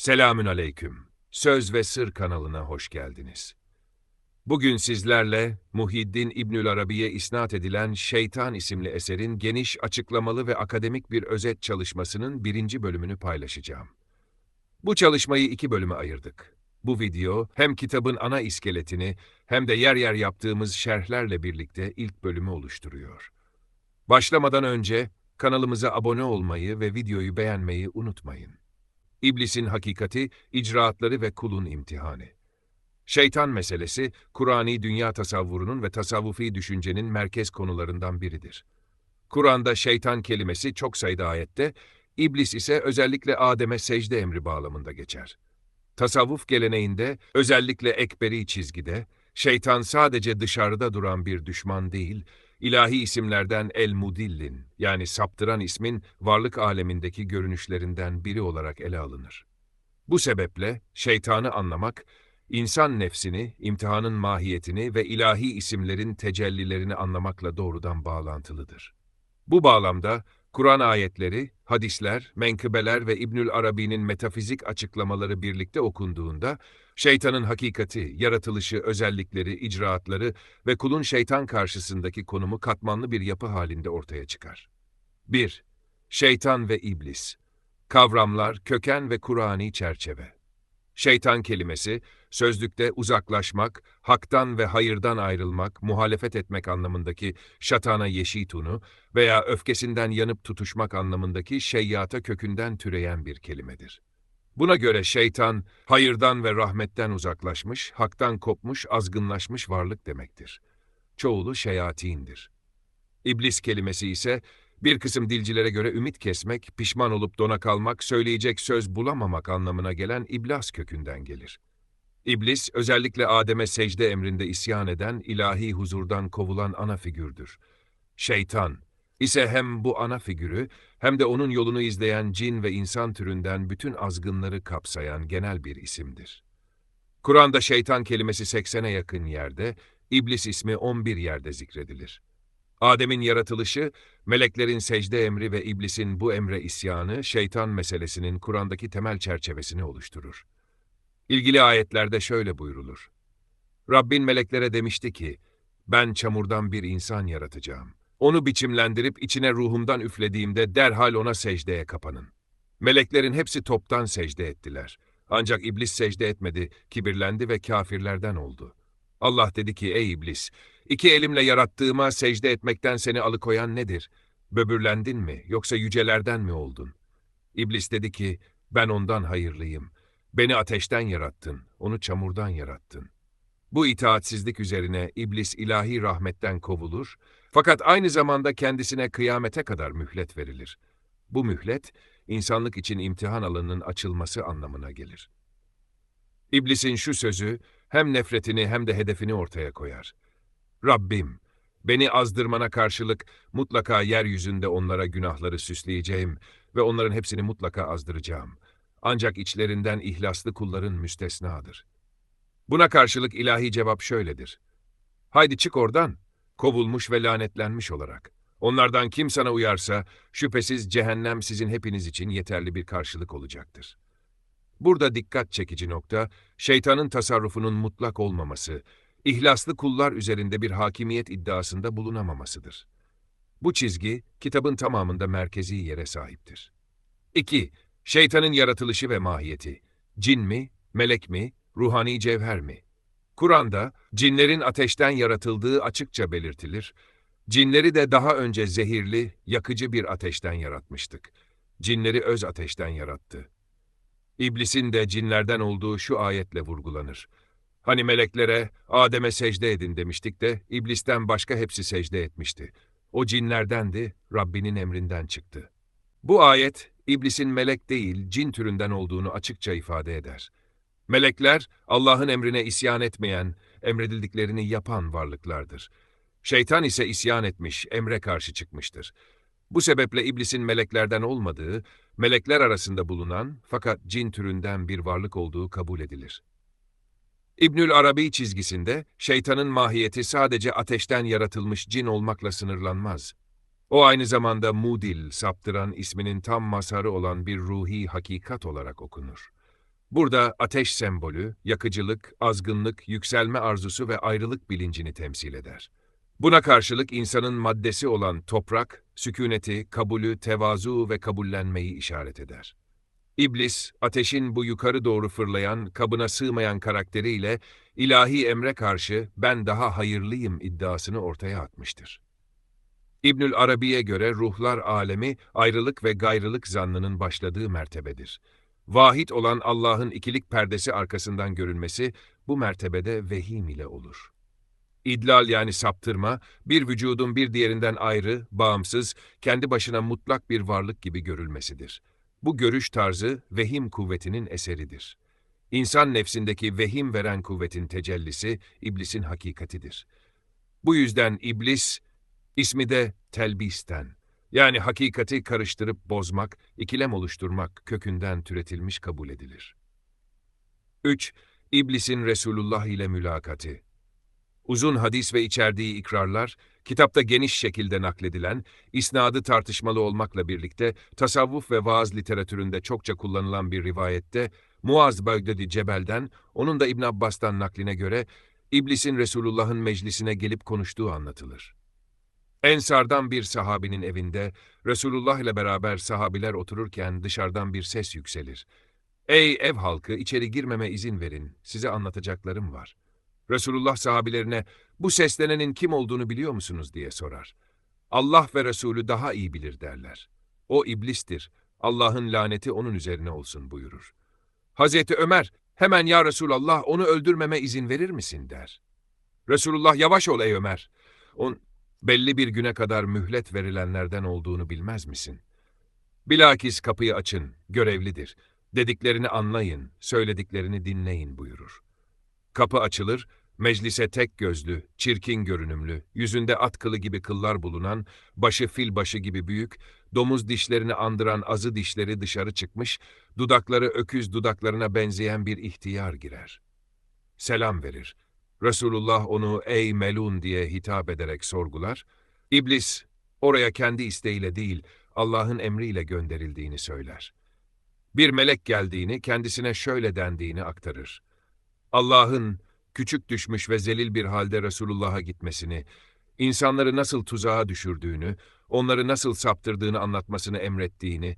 Selamün aleyküm. Söz ve Sır kanalına hoş geldiniz. Bugün sizlerle Muhiddin İbnül Arabi'ye isnat edilen Şeytan isimli eserin geniş, açıklamalı ve akademik bir özet çalışmasının birinci bölümünü paylaşacağım. Bu çalışmayı iki bölüme ayırdık. Bu video hem kitabın ana iskeletini hem de yer yer yaptığımız şerhlerle birlikte ilk bölümü oluşturuyor. Başlamadan önce kanalımıza abone olmayı ve videoyu beğenmeyi unutmayın. İblisin hakikati, icraatları ve kulun imtihanı. Şeytan meselesi, Kur'ani dünya tasavvurunun ve tasavvufi düşüncenin merkez konularından biridir. Kur'an'da şeytan kelimesi çok sayıda ayette, iblis ise özellikle Adem'e secde emri bağlamında geçer. Tasavvuf geleneğinde, özellikle ekberi çizgide, şeytan sadece dışarıda duran bir düşman değil, ilahi isimlerden el-mudillin yani saptıran ismin varlık alemindeki görünüşlerinden biri olarak ele alınır. Bu sebeple şeytanı anlamak, insan nefsini, imtihanın mahiyetini ve ilahi isimlerin tecellilerini anlamakla doğrudan bağlantılıdır. Bu bağlamda Kur'an ayetleri, hadisler, menkıbeler ve İbnül Arabi'nin metafizik açıklamaları birlikte okunduğunda, şeytanın hakikati, yaratılışı, özellikleri, icraatları ve kulun şeytan karşısındaki konumu katmanlı bir yapı halinde ortaya çıkar. 1. Şeytan ve İblis Kavramlar, köken ve Kur'ani çerçeve Şeytan kelimesi, sözlükte uzaklaşmak, haktan ve hayırdan ayrılmak, muhalefet etmek anlamındaki şatana yeşitunu veya öfkesinden yanıp tutuşmak anlamındaki şeyyata kökünden türeyen bir kelimedir. Buna göre şeytan, hayırdan ve rahmetten uzaklaşmış, haktan kopmuş, azgınlaşmış varlık demektir. Çoğulu şeyatindir. İblis kelimesi ise bir kısım dilcilere göre ümit kesmek, pişman olup dona kalmak, söyleyecek söz bulamamak anlamına gelen iblas kökünden gelir. İblis, özellikle Adem'e secde emrinde isyan eden, ilahi huzurdan kovulan ana figürdür. Şeytan ise hem bu ana figürü hem de onun yolunu izleyen cin ve insan türünden bütün azgınları kapsayan genel bir isimdir. Kur'an'da şeytan kelimesi 80'e yakın yerde, iblis ismi 11 yerde zikredilir. Adem'in yaratılışı, meleklerin secde emri ve iblisin bu emre isyanı, şeytan meselesinin Kur'an'daki temel çerçevesini oluşturur. İlgili ayetlerde şöyle buyrulur. Rabbin meleklere demişti ki, ben çamurdan bir insan yaratacağım. Onu biçimlendirip içine ruhumdan üflediğimde derhal ona secdeye kapanın. Meleklerin hepsi toptan secde ettiler. Ancak iblis secde etmedi, kibirlendi ve kafirlerden oldu. Allah dedi ki, ey iblis, iki elimle yarattığıma secde etmekten seni alıkoyan nedir? Böbürlendin mi, yoksa yücelerden mi oldun? İblis dedi ki, ben ondan hayırlıyım. Beni ateşten yarattın, onu çamurdan yarattın. Bu itaatsizlik üzerine iblis ilahi rahmetten kovulur, fakat aynı zamanda kendisine kıyamete kadar mühlet verilir. Bu mühlet, insanlık için imtihan alanının açılması anlamına gelir. İblisin şu sözü, hem nefretini hem de hedefini ortaya koyar. Rabbim, beni azdırmana karşılık mutlaka yeryüzünde onlara günahları süsleyeceğim ve onların hepsini mutlaka azdıracağım. Ancak içlerinden ihlaslı kulların müstesnadır. Buna karşılık ilahi cevap şöyledir. Haydi çık oradan, kovulmuş ve lanetlenmiş olarak. Onlardan kim sana uyarsa, şüphesiz cehennem sizin hepiniz için yeterli bir karşılık olacaktır. Burada dikkat çekici nokta, şeytanın tasarrufunun mutlak olmaması, ihlaslı kullar üzerinde bir hakimiyet iddiasında bulunamamasıdır. Bu çizgi, kitabın tamamında merkezi yere sahiptir. 2. Şeytanın yaratılışı ve mahiyeti. Cin mi, melek mi, ruhani cevher mi? Kur'an'da cinlerin ateşten yaratıldığı açıkça belirtilir. Cinleri de daha önce zehirli, yakıcı bir ateşten yaratmıştık. Cinleri öz ateşten yarattı. İblisin de cinlerden olduğu şu ayetle vurgulanır. Hani meleklere, Adem'e secde edin demiştik de, iblisten başka hepsi secde etmişti. O cinlerdendi, Rabbinin emrinden çıktı. Bu ayet, iblisin melek değil, cin türünden olduğunu açıkça ifade eder. Melekler, Allah'ın emrine isyan etmeyen, emredildiklerini yapan varlıklardır. Şeytan ise isyan etmiş, emre karşı çıkmıştır. Bu sebeple iblisin meleklerden olmadığı, melekler arasında bulunan fakat cin türünden bir varlık olduğu kabul edilir. İbnül Arabi çizgisinde şeytanın mahiyeti sadece ateşten yaratılmış cin olmakla sınırlanmaz. O aynı zamanda mudil, saptıran isminin tam mazharı olan bir ruhi hakikat olarak okunur. Burada ateş sembolü, yakıcılık, azgınlık, yükselme arzusu ve ayrılık bilincini temsil eder. Buna karşılık insanın maddesi olan toprak, sükuneti, kabulü, tevazu ve kabullenmeyi işaret eder. İblis, ateşin bu yukarı doğru fırlayan, kabına sığmayan karakteriyle ilahi emre karşı ben daha hayırlıyım iddiasını ortaya atmıştır. İbnül Arabi'ye göre ruhlar alemi ayrılık ve gayrılık zannının başladığı mertebedir. Vahid olan Allah'ın ikilik perdesi arkasından görülmesi bu mertebede vehim ile olur. İdlal yani saptırma, bir vücudun bir diğerinden ayrı, bağımsız, kendi başına mutlak bir varlık gibi görülmesidir. Bu görüş tarzı vehim kuvvetinin eseridir. İnsan nefsindeki vehim veren kuvvetin tecellisi, iblisin hakikatidir. Bu yüzden iblis, ismi de telbisten, yani hakikati karıştırıp bozmak, ikilem oluşturmak kökünden türetilmiş kabul edilir. 3. İblisin Resulullah ile mülakati Uzun hadis ve içerdiği ikrarlar, kitapta geniş şekilde nakledilen, isnadı tartışmalı olmakla birlikte tasavvuf ve vaaz literatüründe çokça kullanılan bir rivayette, Muaz Bağdadi Cebel'den, onun da İbn Abbas'tan nakline göre, İblisin Resulullah'ın meclisine gelip konuştuğu anlatılır. Ensardan bir sahabinin evinde, Resulullah ile beraber sahabiler otururken dışarıdan bir ses yükselir. Ey ev halkı, içeri girmeme izin verin, size anlatacaklarım var. Resulullah sahabilerine, bu seslenenin kim olduğunu biliyor musunuz diye sorar. Allah ve Resulü daha iyi bilir derler. O iblistir, Allah'ın laneti onun üzerine olsun buyurur. Hazreti Ömer, hemen ya Resulallah onu öldürmeme izin verir misin der. Resulullah yavaş ol ey Ömer. On, belli bir güne kadar mühlet verilenlerden olduğunu bilmez misin? Bilakis kapıyı açın, görevlidir. Dediklerini anlayın, söylediklerini dinleyin buyurur. Kapı açılır, meclise tek gözlü, çirkin görünümlü, yüzünde at kılı gibi kıllar bulunan, başı fil başı gibi büyük, domuz dişlerini andıran azı dişleri dışarı çıkmış, dudakları öküz dudaklarına benzeyen bir ihtiyar girer. Selam verir. Resulullah onu ey melun diye hitap ederek sorgular. İblis oraya kendi isteğiyle değil Allah'ın emriyle gönderildiğini söyler. Bir melek geldiğini, kendisine şöyle dendiğini aktarır. Allah'ın küçük düşmüş ve zelil bir halde Resulullah'a gitmesini, insanları nasıl tuzağa düşürdüğünü, onları nasıl saptırdığını anlatmasını emrettiğini,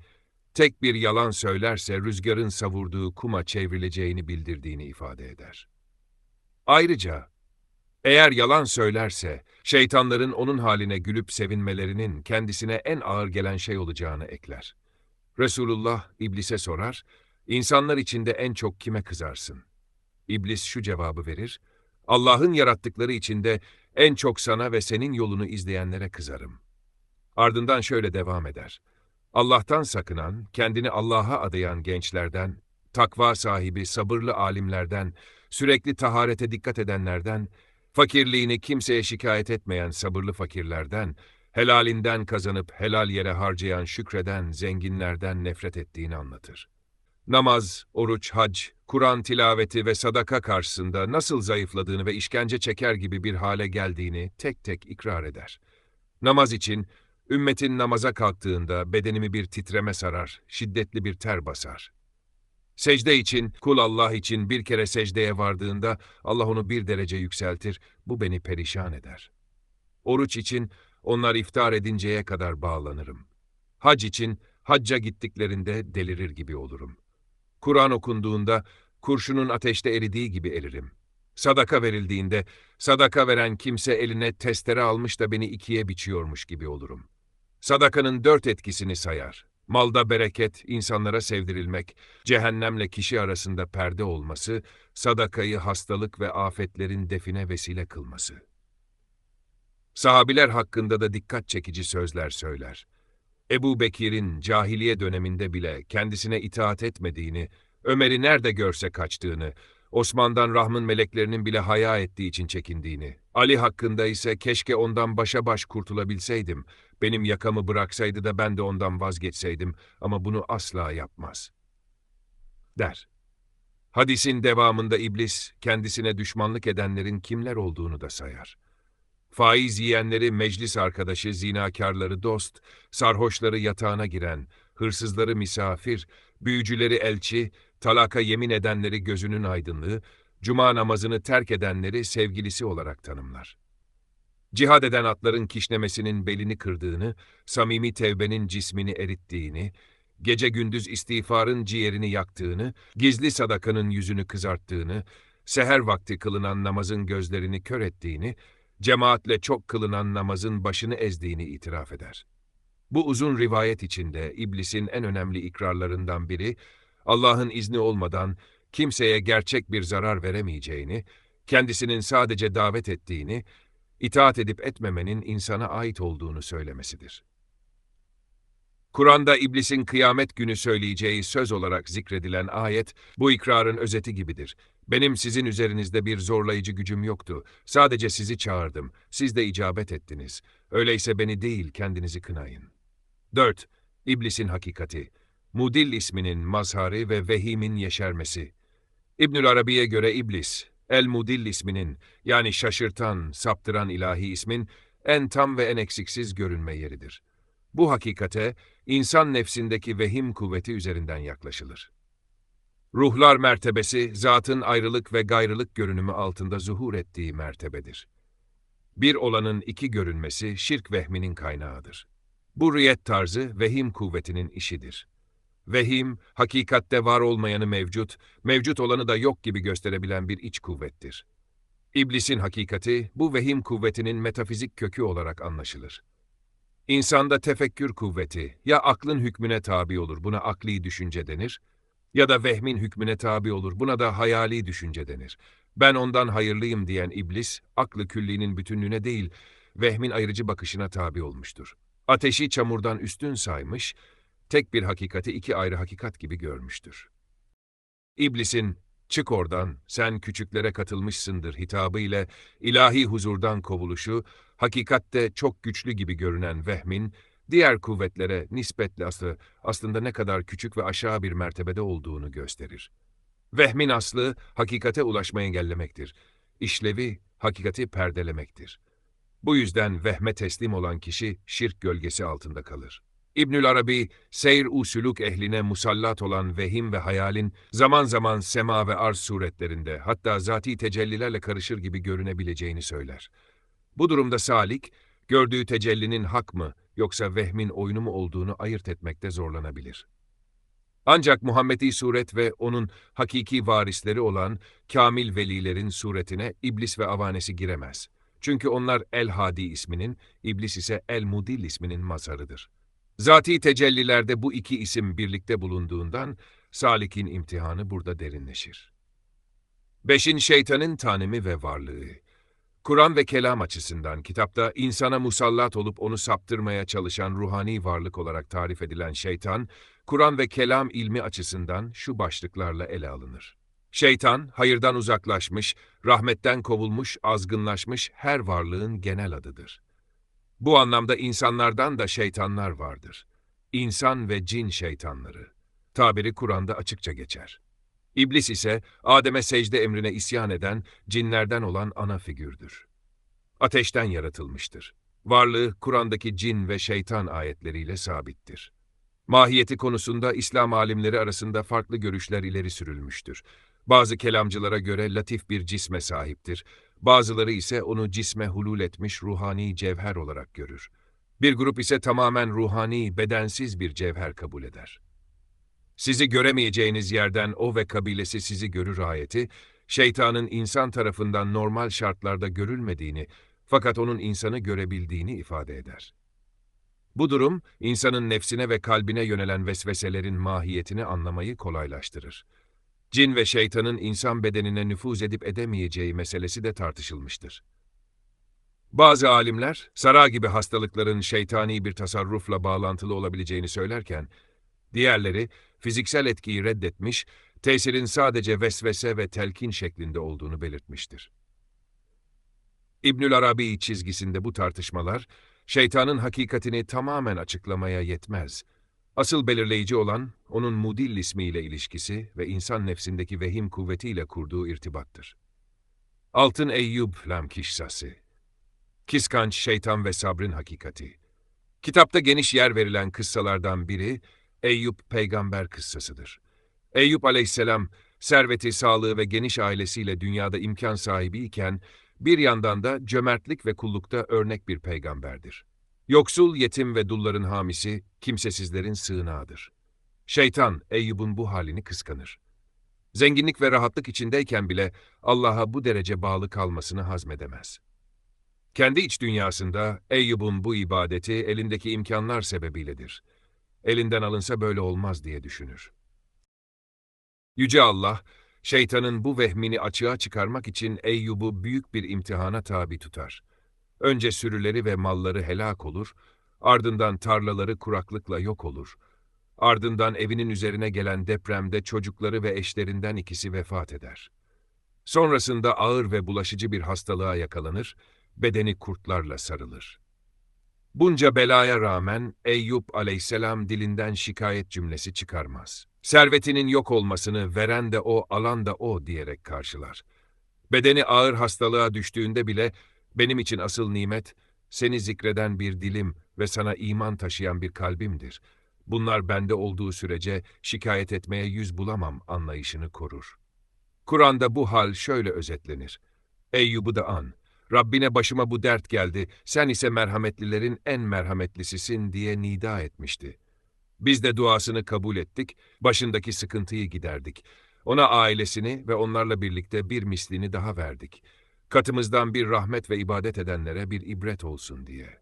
tek bir yalan söylerse rüzgarın savurduğu kuma çevrileceğini bildirdiğini ifade eder. Ayrıca, eğer yalan söylerse, şeytanların onun haline gülüp sevinmelerinin kendisine en ağır gelen şey olacağını ekler. Resulullah iblise sorar, insanlar içinde en çok kime kızarsın? İblis şu cevabı verir, Allah'ın yarattıkları içinde en çok sana ve senin yolunu izleyenlere kızarım. Ardından şöyle devam eder. Allah'tan sakınan, kendini Allah'a adayan gençlerden, takva sahibi, sabırlı alimlerden, sürekli taharete dikkat edenlerden, fakirliğini kimseye şikayet etmeyen sabırlı fakirlerden, helalinden kazanıp helal yere harcayan şükreden zenginlerden nefret ettiğini anlatır. Namaz, oruç, hac, Kur'an tilaveti ve sadaka karşısında nasıl zayıfladığını ve işkence çeker gibi bir hale geldiğini tek tek ikrar eder. Namaz için, ümmetin namaza kalktığında bedenimi bir titreme sarar, şiddetli bir ter basar. Secde için, kul Allah için bir kere secdeye vardığında Allah onu bir derece yükseltir, bu beni perişan eder. Oruç için, onlar iftar edinceye kadar bağlanırım. Hac için, hacca gittiklerinde delirir gibi olurum. Kur'an okunduğunda kurşunun ateşte eridiği gibi eririm. Sadaka verildiğinde sadaka veren kimse eline testere almış da beni ikiye biçiyormuş gibi olurum. Sadakanın dört etkisini sayar. Malda bereket, insanlara sevdirilmek, cehennemle kişi arasında perde olması, sadakayı hastalık ve afetlerin define vesile kılması. Sahabiler hakkında da dikkat çekici sözler söyler. Ebu Bekir'in cahiliye döneminde bile kendisine itaat etmediğini, Ömer'i nerede görse kaçtığını, Osman'dan Rahm'ın meleklerinin bile haya ettiği için çekindiğini, Ali hakkında ise keşke ondan başa baş kurtulabilseydim, benim yakamı bıraksaydı da ben de ondan vazgeçseydim ama bunu asla yapmaz. Der. Hadisin devamında iblis kendisine düşmanlık edenlerin kimler olduğunu da sayar. Faiz yiyenleri meclis arkadaşı, zinakarları dost, sarhoşları yatağına giren, hırsızları misafir, büyücüleri elçi, talaka yemin edenleri gözünün aydınlığı, cuma namazını terk edenleri sevgilisi olarak tanımlar. Cihad eden atların kişnemesinin belini kırdığını, samimi tevbenin cismini erittiğini, gece gündüz istiğfarın ciğerini yaktığını, gizli sadakanın yüzünü kızarttığını, seher vakti kılınan namazın gözlerini kör ettiğini, cemaatle çok kılınan namazın başını ezdiğini itiraf eder. Bu uzun rivayet içinde iblisin en önemli ikrarlarından biri, Allah'ın izni olmadan kimseye gerçek bir zarar veremeyeceğini, kendisinin sadece davet ettiğini, itaat edip etmemenin insana ait olduğunu söylemesidir. Kur'an'da iblisin kıyamet günü söyleyeceği söz olarak zikredilen ayet, bu ikrarın özeti gibidir. Benim sizin üzerinizde bir zorlayıcı gücüm yoktu. Sadece sizi çağırdım. Siz de icabet ettiniz. Öyleyse beni değil, kendinizi kınayın. 4. İblisin hakikati. Mudil isminin mazharı ve vehimin yeşermesi. İbnül Arabi'ye göre iblis, El-Mudil isminin, yani şaşırtan, saptıran ilahi ismin, en tam ve en eksiksiz görünme yeridir. Bu hakikate, insan nefsindeki vehim kuvveti üzerinden yaklaşılır. Ruhlar mertebesi, zatın ayrılık ve gayrılık görünümü altında zuhur ettiği mertebedir. Bir olanın iki görünmesi, şirk vehminin kaynağıdır. Bu rüyet tarzı, vehim kuvvetinin işidir. Vehim, hakikatte var olmayanı mevcut, mevcut olanı da yok gibi gösterebilen bir iç kuvvettir. İblisin hakikati, bu vehim kuvvetinin metafizik kökü olarak anlaşılır. İnsanda tefekkür kuvveti, ya aklın hükmüne tabi olur, buna akli düşünce denir, ya da vehmin hükmüne tabi olur, buna da hayali düşünce denir. Ben ondan hayırlıyım diyen iblis, aklı küllinin bütünlüğüne değil, vehmin ayrıcı bakışına tabi olmuştur. Ateşi çamurdan üstün saymış, tek bir hakikati iki ayrı hakikat gibi görmüştür. İblisin, çık oradan, sen küçüklere katılmışsındır hitabı ile ilahi huzurdan kovuluşu, hakikatte çok güçlü gibi görünen vehmin, diğer kuvvetlere nispetle aslı, aslında ne kadar küçük ve aşağı bir mertebede olduğunu gösterir. Vehmin aslı, hakikate ulaşmayı engellemektir. İşlevi, hakikati perdelemektir. Bu yüzden vehme teslim olan kişi şirk gölgesi altında kalır. İbnül Arabi, seyr usuluk ehline musallat olan vehim ve hayalin zaman zaman sema ve arz suretlerinde hatta zati tecellilerle karışır gibi görünebileceğini söyler. Bu durumda salik, gördüğü tecellinin hak mı yoksa vehmin oyunu mu olduğunu ayırt etmekte zorlanabilir. Ancak Muhammedi suret ve onun hakiki varisleri olan kamil velilerin suretine iblis ve avanesi giremez. Çünkü onlar El-Hadi isminin, iblis ise El-Mudil isminin mazharıdır. Zati tecellilerde bu iki isim birlikte bulunduğundan salikin imtihanı burada derinleşir. Beşin şeytanın tanemi ve varlığı. Kur'an ve kelam açısından kitapta insana musallat olup onu saptırmaya çalışan ruhani varlık olarak tarif edilen şeytan, Kur'an ve kelam ilmi açısından şu başlıklarla ele alınır. Şeytan, hayırdan uzaklaşmış, rahmetten kovulmuş, azgınlaşmış her varlığın genel adıdır. Bu anlamda insanlardan da şeytanlar vardır. İnsan ve cin şeytanları. Tabiri Kur'an'da açıkça geçer. İblis ise Adem'e secde emrine isyan eden, cinlerden olan ana figürdür. Ateşten yaratılmıştır. Varlığı Kur'an'daki cin ve şeytan ayetleriyle sabittir. Mahiyeti konusunda İslam alimleri arasında farklı görüşler ileri sürülmüştür. Bazı kelamcılara göre latif bir cisme sahiptir. Bazıları ise onu cisme hulul etmiş ruhani cevher olarak görür. Bir grup ise tamamen ruhani, bedensiz bir cevher kabul eder. Sizi göremeyeceğiniz yerden o ve kabilesi sizi görür ayeti, şeytanın insan tarafından normal şartlarda görülmediğini fakat onun insanı görebildiğini ifade eder. Bu durum, insanın nefsine ve kalbine yönelen vesveselerin mahiyetini anlamayı kolaylaştırır. Cin ve şeytanın insan bedenine nüfuz edip edemeyeceği meselesi de tartışılmıştır. Bazı alimler, sara gibi hastalıkların şeytani bir tasarrufla bağlantılı olabileceğini söylerken, diğerleri fiziksel etkiyi reddetmiş, tesirin sadece vesvese ve telkin şeklinde olduğunu belirtmiştir. İbnül Arabi çizgisinde bu tartışmalar, şeytanın hakikatini tamamen açıklamaya yetmez. Asıl belirleyici olan, onun Mudil ismiyle ilişkisi ve insan nefsindeki vehim kuvvetiyle kurduğu irtibattır. Altın Eyyub Lam Kişsası Kiskanç, Şeytan ve Sabrın Hakikati Kitapta geniş yer verilen kıssalardan biri, Eyüp peygamber kıssasıdır. Eyüp aleyhisselam, serveti, sağlığı ve geniş ailesiyle dünyada imkan sahibiyken, bir yandan da cömertlik ve kullukta örnek bir peygamberdir. Yoksul, yetim ve dulların hamisi, kimsesizlerin sığınağıdır. Şeytan, Eyyub'un bu halini kıskanır. Zenginlik ve rahatlık içindeyken bile Allah'a bu derece bağlı kalmasını hazmedemez. Kendi iç dünyasında Eyyub'un bu ibadeti elindeki imkanlar sebebiyledir. Elinden alınsa böyle olmaz diye düşünür. Yüce Allah, şeytanın bu vehmini açığa çıkarmak için Eyyub'u büyük bir imtihana tabi tutar. Önce sürüleri ve malları helak olur, ardından tarlaları kuraklıkla yok olur. Ardından evinin üzerine gelen depremde çocukları ve eşlerinden ikisi vefat eder. Sonrasında ağır ve bulaşıcı bir hastalığa yakalanır, bedeni kurtlarla sarılır. Bunca belaya rağmen Eyüp aleyhisselam dilinden şikayet cümlesi çıkarmaz. Servetinin yok olmasını veren de o, alan da o diyerek karşılar. Bedeni ağır hastalığa düştüğünde bile benim için asıl nimet, seni zikreden bir dilim ve sana iman taşıyan bir kalbimdir. Bunlar bende olduğu sürece şikayet etmeye yüz bulamam anlayışını korur. Kur'an'da bu hal şöyle özetlenir. Eyyub'u da an. Rabbine başıma bu dert geldi, sen ise merhametlilerin en merhametlisisin diye nida etmişti. Biz de duasını kabul ettik, başındaki sıkıntıyı giderdik. Ona ailesini ve onlarla birlikte bir mislini daha verdik. Katımızdan bir rahmet ve ibadet edenlere bir ibret olsun diye.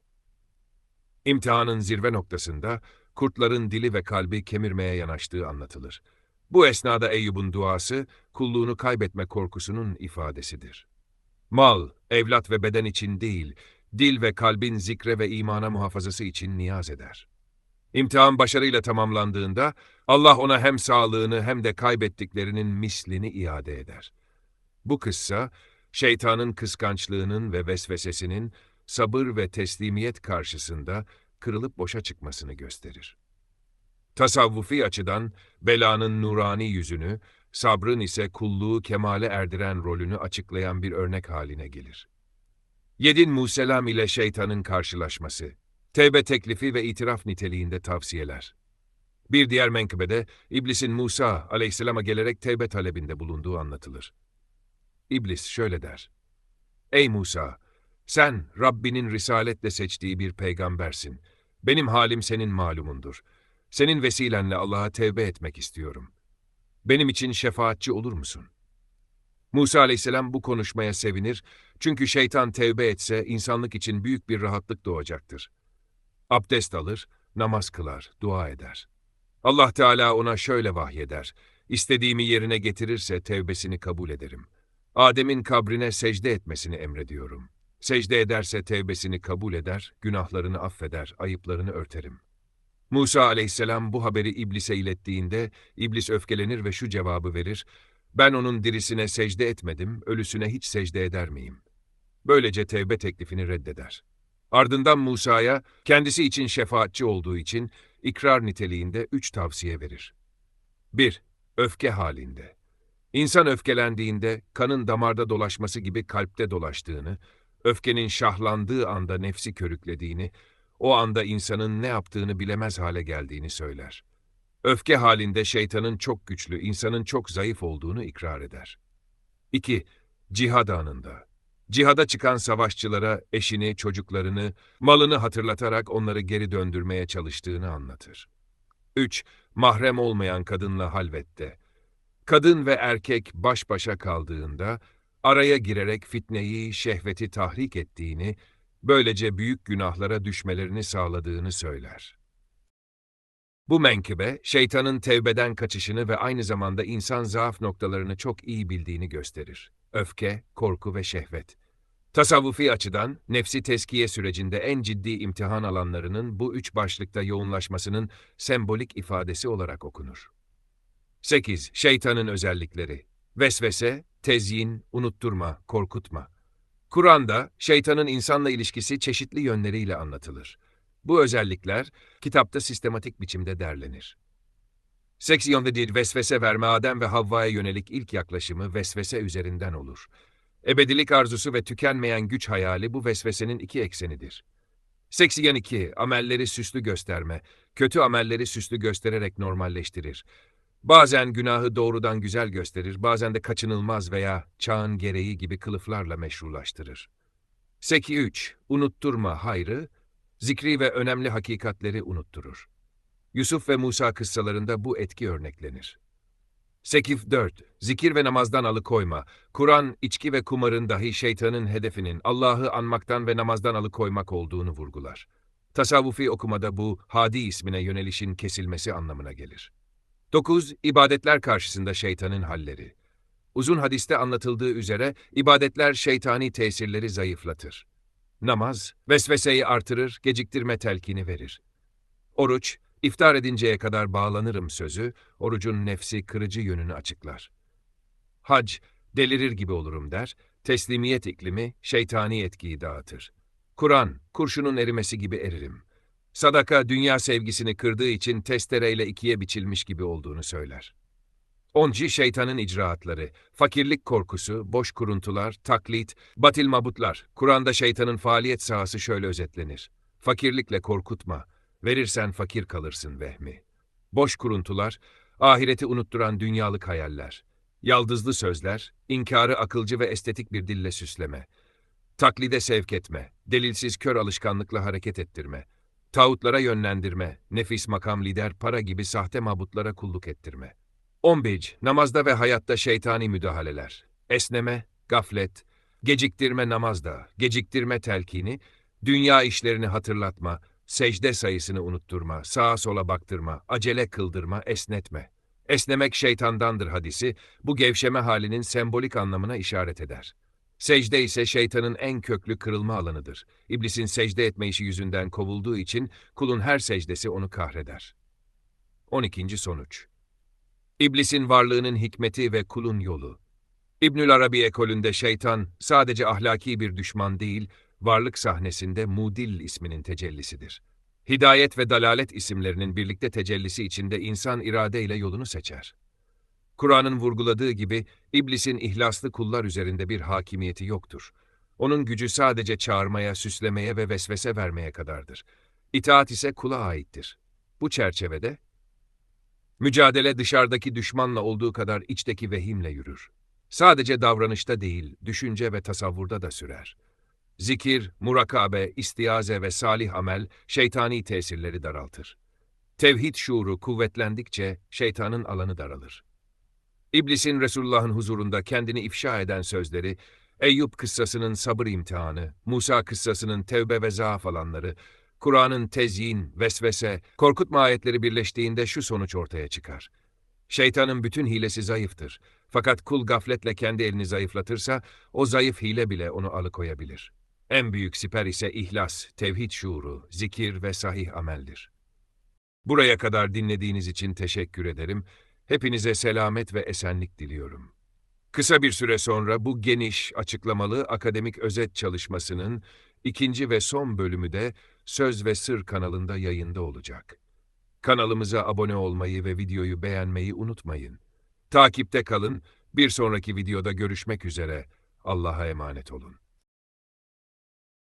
İmtihanın zirve noktasında kurtların dili ve kalbi kemirmeye yanaştığı anlatılır. Bu esnada Eyyub'un duası, kulluğunu kaybetme korkusunun ifadesidir. Mal, evlat ve beden için değil, dil ve kalbin zikre ve imana muhafazası için niyaz eder. İmtihan başarıyla tamamlandığında Allah ona hem sağlığını hem de kaybettiklerinin mislini iade eder. Bu kıssa, şeytanın kıskançlığının ve vesvesesinin sabır ve teslimiyet karşısında kırılıp boşa çıkmasını gösterir. Tasavvufi açıdan belanın nurani yüzünü, sabrın ise kulluğu kemale erdiren rolünü açıklayan bir örnek haline gelir. Yedin Muselam ile şeytanın karşılaşması, tevbe teklifi ve itiraf niteliğinde tavsiyeler. Bir diğer menkıbede İblisin Musa aleyhisselama gelerek tevbe talebinde bulunduğu anlatılır. İblis şöyle der. Ey Musa! Sen Rabbinin risaletle seçtiği bir peygambersin. Benim halim senin malumundur. Senin vesilenle Allah'a tevbe etmek istiyorum. Benim için şefaatçi olur musun? Musa aleyhisselam bu konuşmaya sevinir çünkü şeytan tevbe etse insanlık için büyük bir rahatlık doğacaktır. Abdest alır, namaz kılar, dua eder. Allah Teala ona şöyle vahyeder, istediğimi yerine getirirse tevbesini kabul ederim. Adem'in kabrine secde etmesini emrediyorum. Secde ederse tevbesini kabul eder, günahlarını affeder, ayıplarını örterim. Musa aleyhisselam bu haberi iblise ilettiğinde, iblis öfkelenir ve şu cevabı verir, ben onun dirisine secde etmedim, ölüsüne hiç secde eder miyim? Böylece tevbe teklifini reddeder. Ardından Musa'ya, kendisi için şefaatçi olduğu için ikrar niteliğinde üç tavsiye verir. 1. Öfke halinde. İnsan öfkelendiğinde kanın damarda dolaşması gibi kalpte dolaştığını, öfkenin şahlandığı anda nefsi körüklediğini, o anda insanın ne yaptığını bilemez hale geldiğini söyler. Öfke halinde şeytanın çok güçlü, insanın çok zayıf olduğunu ikrar eder. 2. Cihad anında. Cihada çıkan savaşçılara eşini, çocuklarını, malını hatırlatarak onları geri döndürmeye çalıştığını anlatır. 3. Mahrem olmayan kadınla halvette. Kadın ve erkek baş başa kaldığında, araya girerek fitneyi, şehveti tahrik ettiğini, böylece büyük günahlara düşmelerini sağladığını söyler. Bu menkıbe, şeytanın tevbeden kaçışını ve aynı zamanda insan zaaf noktalarını çok iyi bildiğini gösterir. Öfke, korku ve şehvet. Tasavvufi açıdan, nefsi teskiye sürecinde en ciddi imtihan alanlarının bu üç başlıkta yoğunlaşmasının sembolik ifadesi olarak okunur. 8. Şeytanın özellikleri. Vesvese, tezyin, unutturma, korkutma. Kur'an'da şeytanın insanla ilişkisi çeşitli yönleriyle anlatılır. Bu özellikler kitapta sistematik biçimde derlenir. Seksiyonda değil vesvese verme Adem ve Havva'ya yönelik ilk yaklaşımı vesvese üzerinden olur. Ebedilik arzusu ve tükenmeyen güç hayali bu vesvesenin iki eksenidir. Seksiyon 2, amelleri süslü gösterme, kötü amelleri süslü göstererek normalleştirir. Bazen günahı doğrudan güzel gösterir, bazen de kaçınılmaz veya çağın gereği gibi kılıflarla meşrulaştırır. Seki 3. Unutturma hayrı, zikri ve önemli hakikatleri unutturur. Yusuf ve Musa kıssalarında bu etki örneklenir. Sekif 4. Zikir ve namazdan alıkoyma. Kur'an, içki ve kumarın dahi şeytanın hedefinin Allah'ı anmaktan ve namazdan alıkoymak olduğunu vurgular. Tasavvufi okumada bu, Hadi ismine yönelişin kesilmesi anlamına gelir. 9. İbadetler karşısında şeytanın halleri. Uzun hadiste anlatıldığı üzere, ibadetler şeytani tesirleri zayıflatır. Namaz, vesveseyi artırır, geciktirme telkini verir. Oruç, iftar edinceye kadar bağlanırım sözü, orucun nefsi kırıcı yönünü açıklar. Hac, delirir gibi olurum der, teslimiyet iklimi şeytani etkiyi dağıtır. Kur'an, kurşunun erimesi gibi eririm. Sadaka, dünya sevgisini kırdığı için testereyle ikiye biçilmiş gibi olduğunu söyler. Onci şeytanın icraatları, fakirlik korkusu, boş kuruntular, taklit, batil mabutlar. Kur'an'da şeytanın faaliyet sahası şöyle özetlenir. Fakirlikle korkutma, verirsen fakir kalırsın vehmi. Boş kuruntular, ahireti unutturan dünyalık hayaller. Yaldızlı sözler, inkarı akılcı ve estetik bir dille süsleme. Taklide sevk etme, delilsiz kör alışkanlıkla hareket ettirme. Tağutlara yönlendirme, nefis makam lider para gibi sahte mabutlara kulluk ettirme. 11. Namazda ve hayatta şeytani müdahaleler. Esneme, gaflet, geciktirme namazda, geciktirme telkini, dünya işlerini hatırlatma, secde sayısını unutturma, sağa sola baktırma, acele kıldırma, esnetme. Esnemek şeytandandır hadisi, bu gevşeme halinin sembolik anlamına işaret eder. Secde ise şeytanın en köklü kırılma alanıdır. İblisin secde etme işi yüzünden kovulduğu için kulun her secdesi onu kahreder. 12. Sonuç İblisin varlığının hikmeti ve kulun yolu. İbnül Arabi ekolünde şeytan sadece ahlaki bir düşman değil, varlık sahnesinde Mudil isminin tecellisidir. Hidayet ve dalalet isimlerinin birlikte tecellisi içinde insan iradeyle yolunu seçer. Kur'an'ın vurguladığı gibi iblisin ihlaslı kullar üzerinde bir hakimiyeti yoktur. Onun gücü sadece çağırmaya, süslemeye ve vesvese vermeye kadardır. İtaat ise kula aittir. Bu çerçevede mücadele dışarıdaki düşmanla olduğu kadar içteki vehimle yürür. Sadece davranışta değil, düşünce ve tasavvurda da sürer. Zikir, murakabe, istiaze ve salih amel şeytani tesirleri daraltır. Tevhid şuuru kuvvetlendikçe şeytanın alanı daralır. İblisin Resulullah'ın huzurunda kendini ifşa eden sözleri, Eyüp kıssasının sabır imtihanı, Musa kıssasının tevbe ve zaaf alanları, Kur'an'ın tezyin, vesvese, korkutma ayetleri birleştiğinde şu sonuç ortaya çıkar. Şeytanın bütün hilesi zayıftır. Fakat kul gafletle kendi elini zayıflatırsa, o zayıf hile bile onu alıkoyabilir. En büyük siper ise ihlas, tevhid şuuru, zikir ve sahih ameldir. Buraya kadar dinlediğiniz için teşekkür ederim. Hepinize selamet ve esenlik diliyorum. Kısa bir süre sonra bu geniş, açıklamalı akademik özet çalışmasının ikinci ve son bölümü de Söz ve Sır kanalında yayında olacak. Kanalımıza abone olmayı ve videoyu beğenmeyi unutmayın. Takipte kalın, bir sonraki videoda görüşmek üzere. Allah'a emanet olun.